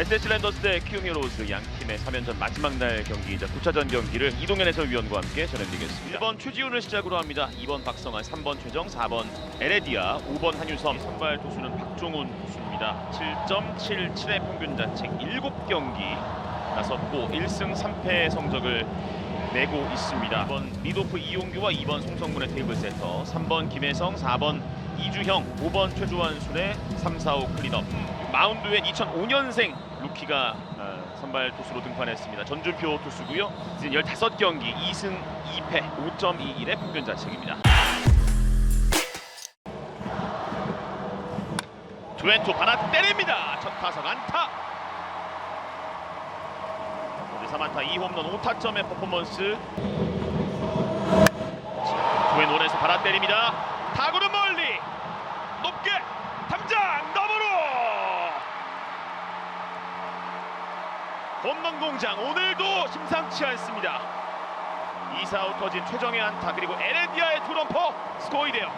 SSG 랜더스 대 키움 히어로즈 양 팀의 3연전 마지막 날 경기이자 9차전 경기를 이동현 해설위원과 함께 전해드리겠습니다. 1번 최지훈을 시작으로 합니다. 2번 박성환, 3번 최정, 4번 에레디아, 5번 한유섬. 선발 투수는 박종훈 투수입니다. 7.77의 평균 자책 7경기 나섰고 1승 3패 성적을 내고 있습니다. 2번 리도프 이용규와 2번 송성문의 테이블 세터, 3번 김혜성, 4번 이주형, 5번 최주환 순의 3, 4, 5 클린업. 마운드엔 2005년생 루키가 어, 선발 투수로 등판했습니다. 전준표 투수고요. 시즌 15경기 2승 2패 5.21의 평균 자책입니다. 투앤투 받아 때립니다. 첫 타석 안타. 오늘 3안타 2홈런 5타점의 퍼포먼스. 투앤원에서 받아 때립니다. 타구는 멀리 높게 담장 너머로 홈런 공장 오늘도 심상치 않습니다. 2사아웃 터진 최정의 안타 그리고 에레디아의 투런퍼 스코어 2대0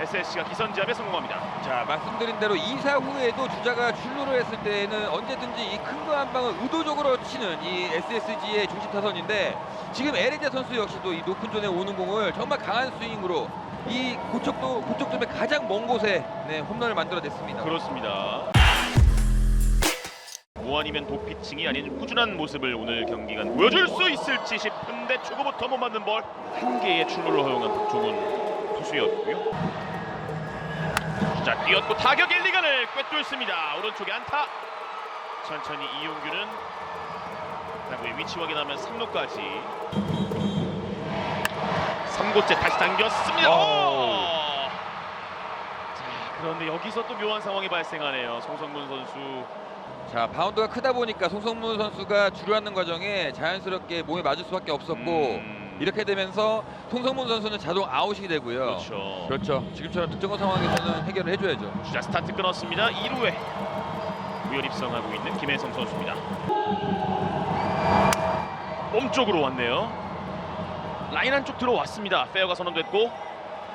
SSC가 기선제압에 성공합니다. 자 말씀드린 대로 2사 후에도 주자가 출루를 했을 때는 언제든지 이 큰 거 한 방을 의도적으로 치는 이 SSG의 중심 타선인데 지금 에레디아 선수 역시도 이 높은 존에 오는 공을 정말 강한 스윙으로 이 고척도 고척점의 가장 먼 곳에 네, 홈런을 만들어냈습니다. 그렇습니다. 뭐 아니면 도피칭이 아닌 꾸준한 모습을 오늘 경기간 보여줄 수 있을지 싶은데 초구부터 못 맞는 볼 한 개의 출루를 허용한 박종훈 투수였고요. 자 뛰었고 타격 1, 2간을 꿰뚫습니다. 오른쪽에 안타. 천천히 이용규는 타구의 위치 확인하면 3루까지 3구째 다시 당겼습니다. 오! 자, 그런데 여기서 또 묘한 상황이 발생하네요. 송성문 선수. 자 바운드가 크다 보니까 송성문 선수가 주루하는 과정에 자연스럽게 몸에 맞을 수밖에 없었고 음, 이렇게 되면서 송성문 선수는 자동 아웃이 되고요. 그렇죠. 그렇죠. 지금처럼 득점권 상황에서는 해결을 해줘야죠. 주자 스타트 끊었습니다. 2루에 우연 입성하고 있는 김혜성 선수입니다. 몸쪽으로 왔네요. 라인 안쪽 들어왔습니다. 페어가 선언됐고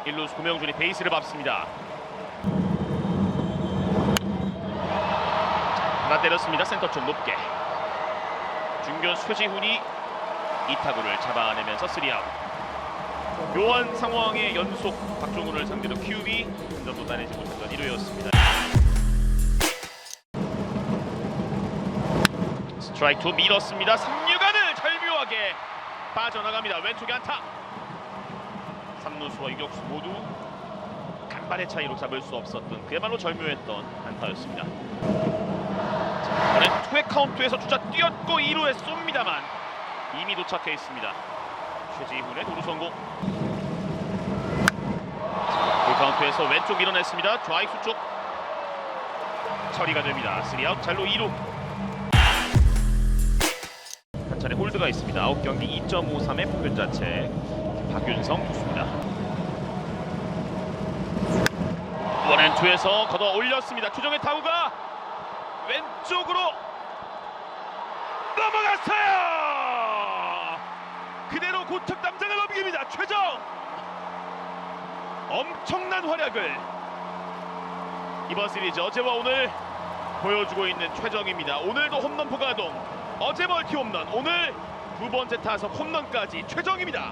1루수 구명준이 베이스를 밟습니다. 하나 때렸습니다. 센터 쪽 높게. 중견 최지훈이 이 타구를 잡아내면서 3아웃. 묘한 상황의 연속 박종훈을 상대로 키움이 한 점도 따내지 못했던 1회였습니다. 스트라이크 투 밀었습니다. 3루간을 절묘하게 빠져나갑니다. 왼쪽에 안타. 3루수와 유격수 모두 간발의 차이로 잡을 수 없었던 그야말로 절묘했던 안타였습니다. 자, 이번엔 투의 카운트에서 주자 뛰었고 2루에 쏩니다만 이미 도착해 있습니다. 최지훈의 도루 성공. 볼 카운트에서 왼쪽 밀어냈습니다. 좌익수 쪽 처리가 됩니다. 3아웃 잘로 2루. 한 차례 홀드가 있습니다. 9경기 2.53의 평균 자체 박윤성 투수입니다. 원앤투에서 걷어 올렸습니다. 추정의 타구가 왼쪽으로 넘어갔어요. 그대로 고척 담장을 넘깁니다. 최정 엄청난 활약을 이번 시리즈 어제와 오늘 보여주고 있는 최정입니다. 오늘도 홈런 포 가동, 어제 멀티 홈런, 오늘 두 번째 타석 홈런까지 최정입니다.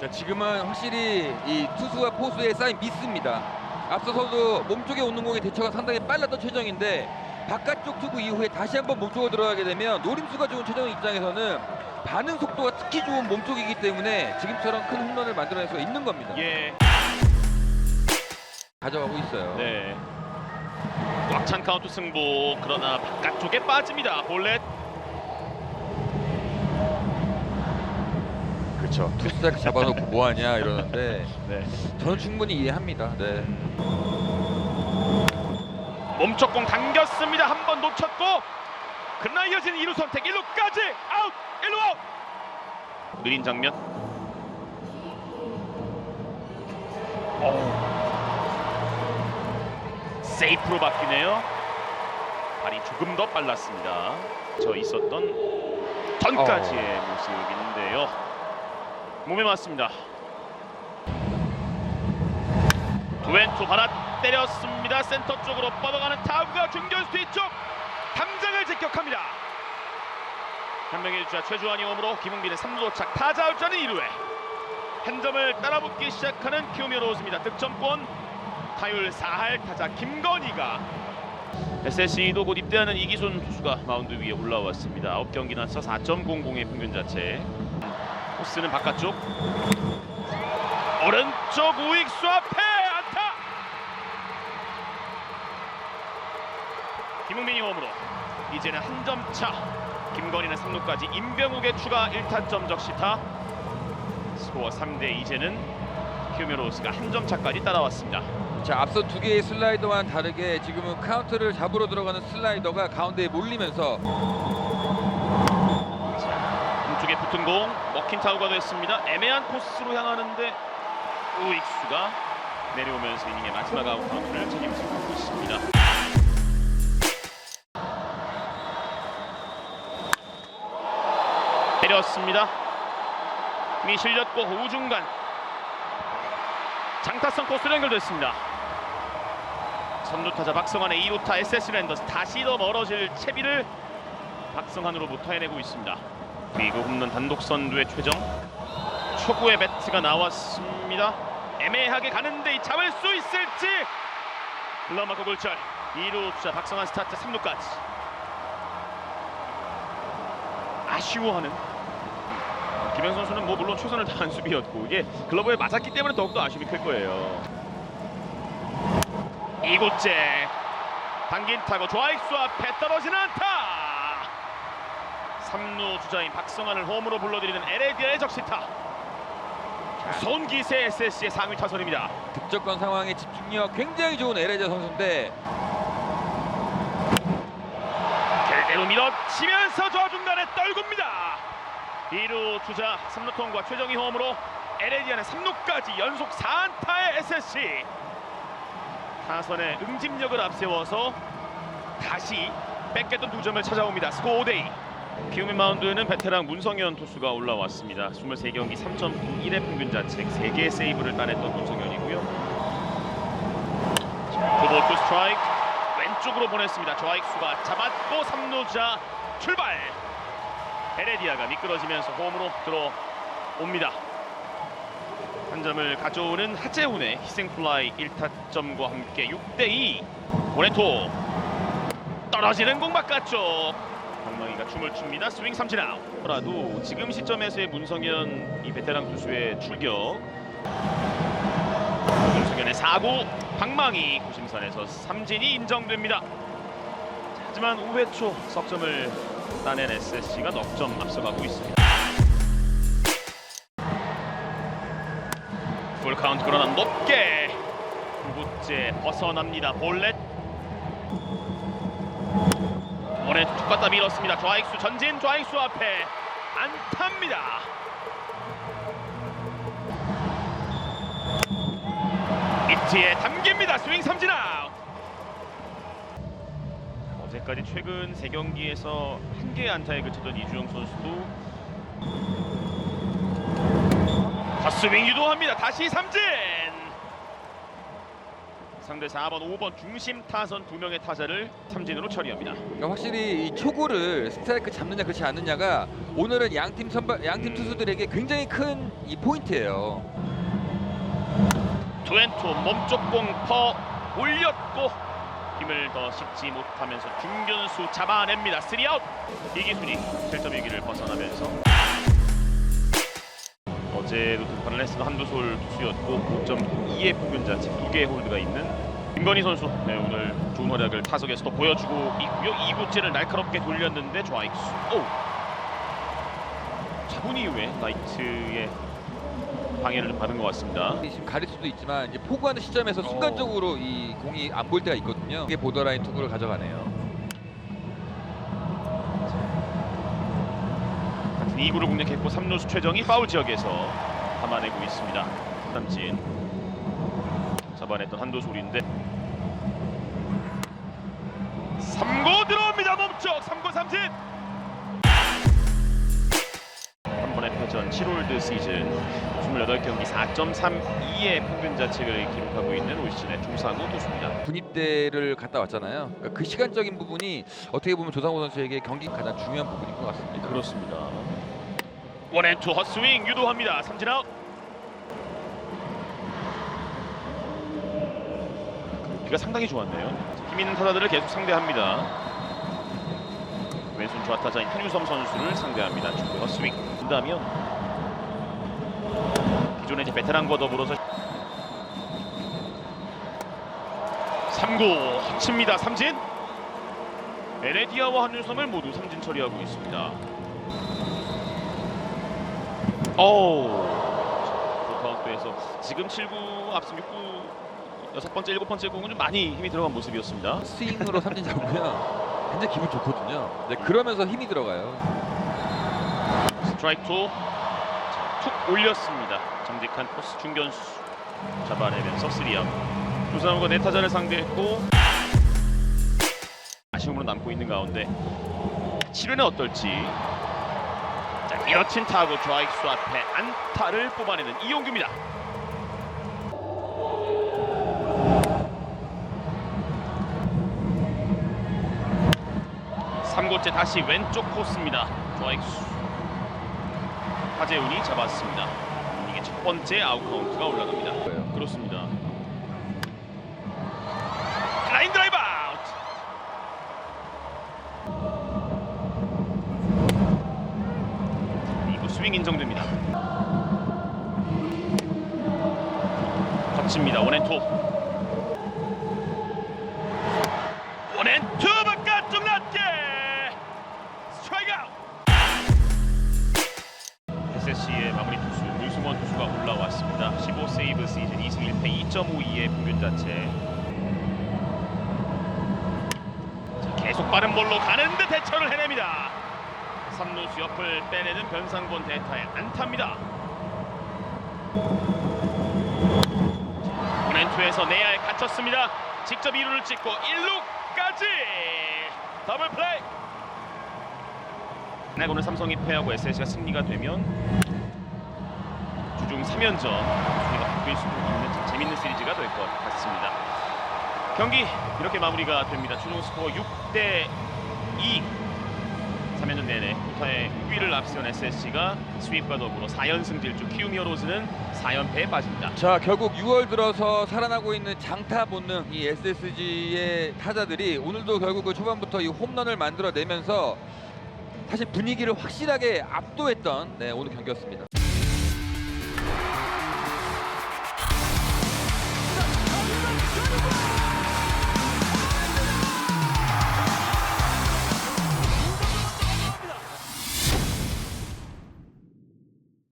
자, 지금은 확실히 이 투수와 포수의 쌓인 미스입니다. 앞서서도 몸쪽에 오는 공의 대처가 상당히 빨랐던 최정인데 바깥쪽 투구 이후에 다시 한번 몸쪽으로 들어가게 되면 노림수가 좋은 최정 입장에서는 반응 속도가 특히 좋은 몸쪽이기 때문에 지금처럼 큰 홈런을 만들어낼 수가 있는 겁니다. 예, 가져가고 있어요. 네. 꽉 찬 카운트 승부 그러나 바깥쪽에 빠집니다. 볼넷. 그렇죠. 투스트라이크 잡아놓고 뭐하냐 이러는데 네. 저는 충분히 이해합니다. 네. 몸쪽 공 당겼습니다. 한 번 놓쳤고 그러나 이어지는 2루 선택. 1루까지 아웃! 1루 아웃! 느린 장면. 오. 세이프로 바뀌네요. 발이 조금 더 빨랐습니다. 저 있었던 전까지의 모습인데요. 몸에 맞습니다. 두앤투 받아 때렸습니다. 센터 쪽으로 뻗어가는 타구가 중견수 뒤쪽 담장을 직격합니다. 한 명의 주자 최주환이 홈으로 김흥빈의 3루 도착 타자 아웃자는 2루에 한 점을 따라붙기 시작하는 키오미어 로즈입니다. 득점권 타율 4할 타자 김건희가 SSC도 곧 입대하는 이기순 투수가 마운드 위에 올라왔습니다. 9경기 나서 4.00의 평균 자체 코스는 바깥쪽 오른쪽 우익수 앞에 안타 김흥민이 홈으로. 이제는 한 점 차. 김건희는 3루까지. 임병욱의 추가 1타점 적시타. 스코어 3대 이제는 휴메로스가 한 점 차까지 따라왔습니다. 자 앞서 두 개의 슬라이더와는 다르게 지금은 카운트를 잡으러 들어가는 슬라이더가 가운데에 몰리면서 왼쪽에 붙은 공 먹힌 타구가 됐습니다. 애매한 코스로 향하는데 우익수가 내려오면서 이닝의 마지막 아웃 카운트를 책임지고 있습니다 때렸습니다. 힘이 실렸고 우중간 장타성 코스로 연결됐습니다. 선두타자 박성환의 2루타 SS 랜더스 다시 더 멀어질 채비를 박성환으로부터 해내고 있습니다. 미국 홈런 단독 선두의 최정 초구의 배트가 나왔습니다. 애매하게 가는데 이 잡을 수 있을지! 글러마크 골절. 2루 주자 박성환 스타트 3루까지. 아쉬워하는 김현 선수는 뭐 물론 최선을 다한 수비였고 이게 글러브에 맞았기 때문에 더욱더 아쉬움이 클 거예요. 이곳째 당긴 타고 좌익수 앞에 떨어지는 안타! 3루 주자인 박성환을 홈으로 불러들이는 에레디아의 적시타. 손기세 SS의 상위 타선입니다. 득점권 상황에 집중력 굉장히 좋은 에레자 선수인데 결대로 밀어치면서 좌중간에 떨굽니다 2루 주자 3루 통과 최정희 홈으로 에레디아는 3루까지 연속 4안타의 SSC 타선의 응집력을 앞세워서 다시 뺏겼던 두 점을 찾아옵니다. 스코어 5대2 키움의 마운드에는 베테랑 문성현 투수가 올라왔습니다. 23경기 3.91의 평균 자책 3개의 세이브를 따냈던 문성현이고요. 투볼 투 스트라이크 왼쪽으로 보냈습니다. 좌익수가 잡았고 3루자 출발. 헤레디아가 미끄러지면서 홈으로 들어옵니다. 한 점을 가져오는 하재훈의 희생플라이 1타점과 함께 6대2 모네토 떨어지는 공 바깥쪽 방망이가 춤을 춥니다. 스윙 삼진 아웃. 라도 지금 시점에서의 문성현 이 베테랑 투수의 출격 문성현의 사구 방망이 구심선에서 삼진이 인정됩니다. 하지만 5회 초 석점을 따낸 SSC가 넉 점 앞서가고 있습니다. 풀 카운트 그러나 높게 9구째 벗어납니다. 볼넷 원에 툭 갖다 밀었습니다. 좌익수 전진 좌익수 앞에 안타입니다. 미트에 담깁니다. 스윙 삼진 아웃. 어제까지 최근 세 경기에서 한 개의 안타에 그쳤던 이주영 선수도 헛스윙 유도합니다. 다시 삼진. 상대 4번, 5번 중심 타선 두 명의 타자를 삼진으로 처리합니다. 그러니까 확실히 이 초구를 스트라이크 잡느냐 그렇지 않느냐가 오늘은 양팀 선발 양팀 투수들에게 굉장히 큰 이 포인트예요. 투앤투 몸쪽 공퍼 올렸고 힘을 더 싣지 못하면서 중견수 잡아냅니다. 3아웃 이기순이 7점 위기를 벗어나면서 어제도 등판을 했으나 한두솔 투수였고 5.2의 평균 자체 두 개의 홀드가 있는 김건희 선수 네, 오늘 좋은 활약을 타석에서도 보여주고 있고요. 2구째를 날카롭게 돌렸는데 좌익수 오 차분 이후에 라이트의 방해를 좀 받은 것 같습니다. 지금 가릴 수도 있지만 이제 포구하는 시점에서 순간적으로 이 공이 안 보일 때가 있거든요. 이게 보더라인 투구를 가져가네요. 같은 2구를 공략했고 3루수 최정이 파울 지역에서 담아내고 있습니다. 삼진 잡아냈던 한도솔인데 3구 들어옵니다 몸쪽 3구 삼진 전 7홀드 시즌 28경기 4.32의 평균 자책을 기록하고 있는 올 시즌의 조상우 투수입니다. 군입대를 갔다 왔잖아요. 그러니까 그 시간적인 부분이 어떻게 보면 조상우 선수에게 경기 가장 중요한 부분인 것 같습니다. 그렇습니다. 원앤투 헛스윙 유도합니다. 삼진 아웃. 비가 상당히 좋았네요. 힘 있는 타자들을 계속 상대합니다. 왼손 좌타자인 한유섬 선수를 상대합니다. 중구 헛스윙. 한다면 기존의 이제 베테랑과 더불어서 3구 헛칩니다. 삼진. 에레디아와 한유섬을 모두 삼진 처리하고 있습니다. 어우 카운트에서 지금 7구 앞선 6구 여섯 번째 일곱 번째 공은 좀 많이 힘이 들어간 모습이었습니다. 스윙으로 삼진 잡으면 굉장히 기분 좋거든요. 네, 그러면서 힘이 들어가요. 스트라이크 투. 자, 툭 올렸습니다. 정직한 코스 중견수 잡아내면서 3아웃. 조상우가 네 타자를 상대했고 아쉬움으로 남고 있는 가운데 7회는 어떨지. 자 밀어친 타구 좌익수 앞에 안타를 뽑아내는 이용규입니다. 3구째 다시 왼쪽 코스입니다. 좌익수 하재훈이 잡았습니다. 이게 첫 번째 아웃 카운트가 올라갑니다. 그렇습니다. 올라왔습니다. 15 세이브 시즌 2승 1패 2.52의 평균 자체. 자, 계속 빠른 볼로 가는데 대처를 해냅니다. 3루수 옆을 빼내는 변상본 대타의 안타입니다. 원앤투에서 내야에 갇혔습니다. 직접 2루를 찍고 1루까지 더블 플레이. 네, 오늘 삼성이 패하고 SSC가 승리가 되면 3연전 순위가 바뀔 수도 있는 참 재밌는 시리즈가 될 것 같습니다. 경기 이렇게 마무리가 됩니다. 최종 스코어 6대 2. 3연전 내내 부타의 6위를 앞세운 SSC가 스윕과 더불어 4연승 질주 키움 히어로즈는 4연패에 빠집니다. 자 결국 6월 들어서 살아나고 있는 장타 본능 이 SSG의 타자들이 오늘도 결국 그 초반부터 이 홈런을 만들어내면서 사실 분위기를 확실하게 압도했던 네, 오늘 경기였습니다.